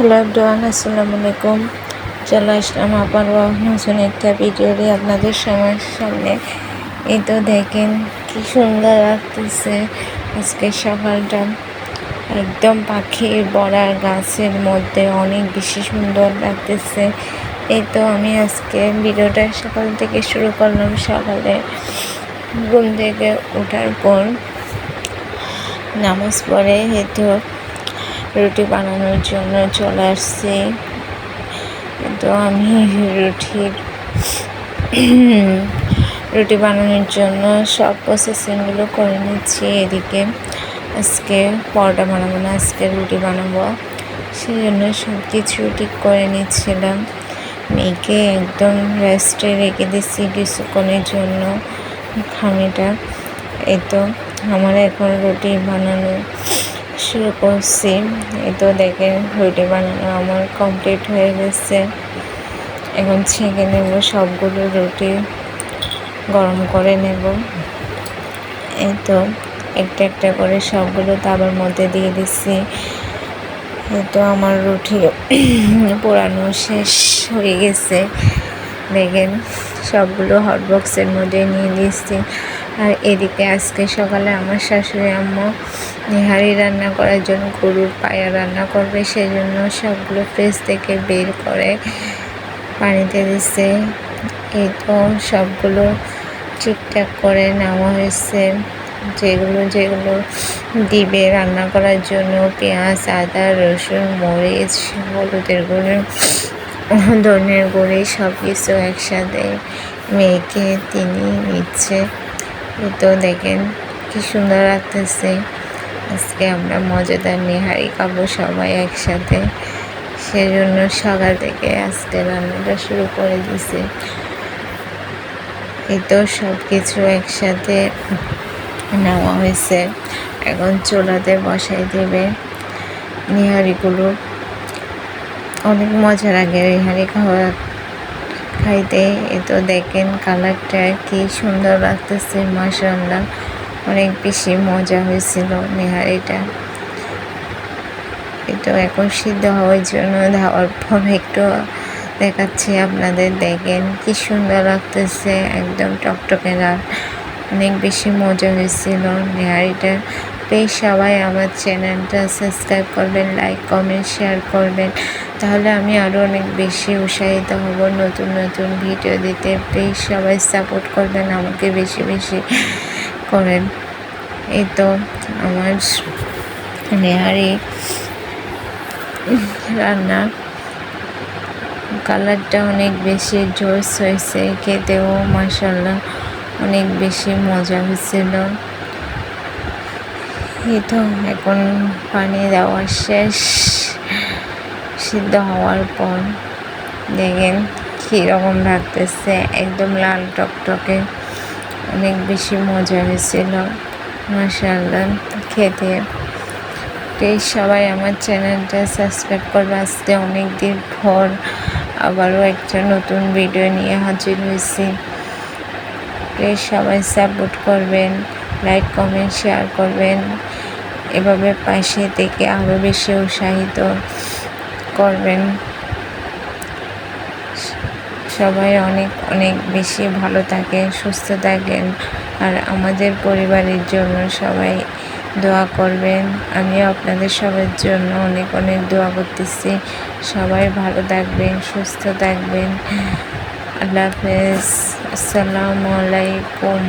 Hello everyone আসসালামু আলাইকুম চলে আসলাম আবার নতুন একটা ভিডিও দিয়ে আপনাদের সবার সামনে। এই তো দেখেন কি সুন্দর লাগতেছে আজকে সকালটা। একদম পাখির বড়া গাছের মধ্যে অনেক বেশি সুন্দর লাগতেছে। এই তো আমি আজকে ভিডিওটা সকাল থেকে শুরু করলাম। সকালে ঘুম থেকে ওঠার পর নামাজ পড়ে, এই রুটি বানানোর জন্য চলে আসছি। তো আমি রুটির রুটি বানানোর জন্য সব প্রসেসিংগুলো করে নিচ্ছি এদিকে। আজকে পরোটা বানাবো না, আজকে রুটি বানাবো। সেই জন্য সব কিছু ঠিক করে নিচ্ছিলাম। মেয়েকে একদম রেস্টে রেখে দিচ্ছি কিছুক্ষণের জন্য খামিটা। এই তো, আমার এখন রুটি বানানো করছি। এই তো দেখেন রুটি বানানো আমার কমপ্লিট হয়ে গেছে। এখন ছেঁকে নেব সবগুলো রুটি, গরম করে নেব। এই তো একটা একটা করে সবগুলো তাবার মধ্যে দিয়ে দিচ্ছি। তো আমার রুটি পোড়ানো শেষ হয়ে গেছে। দেখেন, সবগুলো হটবক্সের মধ্যে নিয়ে দিচ্ছি আর এদিকে আজকে সকালে আমার শাশুড়ি আম্মা নিহারি রান্না করার জন্য গরুর পায়া রান্না করবে সেই জন্য সবগুলো ফ্রিজ থেকে বের করে পানিতে দিচ্ছে এই তো সবগুলো ঠিকঠাক করে নেওয়া হয়েছে। যেগুলো যেগুলো দিবে রান্না করার জন্য, পেঁয়াজ, আদা, রসুন, মরিচ, হলুদের গুঁড়ো, ধনের গুঁড়ি সব কিছু একসাথে মেয়েকে তিনি নিচ্ছে। তো দেখেন কি সুন্দর লাগতেছে। আজকে আমরা মজাদার নেহারি খাব সবাই একসাথে। সেজন্য সকাল থেকে আজকে রান্নাটা শুরু করে দিছে। তো সব কিছু একসাথে নেওয়া হয়েছে। এখন চোলাতে বসাই দেবে নিহারিগুলো। অনেক মজা লাগে নিহারি খাওয়া খাইতে। এ তো দেখেন কালারটা কি সুন্দর লাগতেছে মাসাল্লাহ অনেক বেশি মজা হয়েছিল নেহারিটা তো এখন সিদ্ধ হওয়ার জন্য ধাওয়ার পর একটু দেখাচ্ছি আপনাদের, দেখেন কি সুন্দর লাগতেছে একদম টকটকে অনেক বেশি মজা হয়েছিল নেহারিটা প্লিজ সবাই আমার চ্যানেলটা সাবস্ক্রাইব করবেন, লাইক, কমেন্ট, শেয়ার করবেন। তাহলে আমি আরও অনেক বেশি উৎসাহিত হব নতুন নতুন ভিডিও দিতে। প্লিজ সবাই সাপোর্ট করবেন আমাকে বেশি বেশি। করেন। এই তো আমার নেহারি রান্না। কালারটা অনেক বেশি জোস হয়েছে, খেতেও মাসাল্লাহ অনেক বেশি মজা হয়েছিল। এই তো এখন পানি দেওয়া শেষ, সিদ্ধ হওয়ার পর দেখেন কীরকম লাগতেছে, একদম লাল টকটকে। অনেক বেশি মজা হয়েছিল মাসাল্লাহ খেতে। প্লিজ সবাই আমার চ্যানেলটা সাবস্ক্রাইব করবে, আজকে অনেক দিন পর আবারও একটা নতুন ভিডিও নিয়ে হাজির হয়েছি। প্লিজ সবাই সাপোর্ট করবেন লাইক কমেন্ট শেয়ার করবেন। এভাবে পাশে থেকে আরও বেশি উৎসাহিত করবেন। সবাই অনেক অনেক বেশি ভালো থাকেন সুস্থ থাকেন। আর আমাদের পরিবারের জন্য সবাই দোয়া করবেন। আমিও আপনাদের সবার জন্য অনেক অনেক দোয়া করতেছি। সবাই ভালো থাকবেন, সুস্থ থাকবেন। আল্লাহ হাফেজ। আসসালামু আলাইকুম।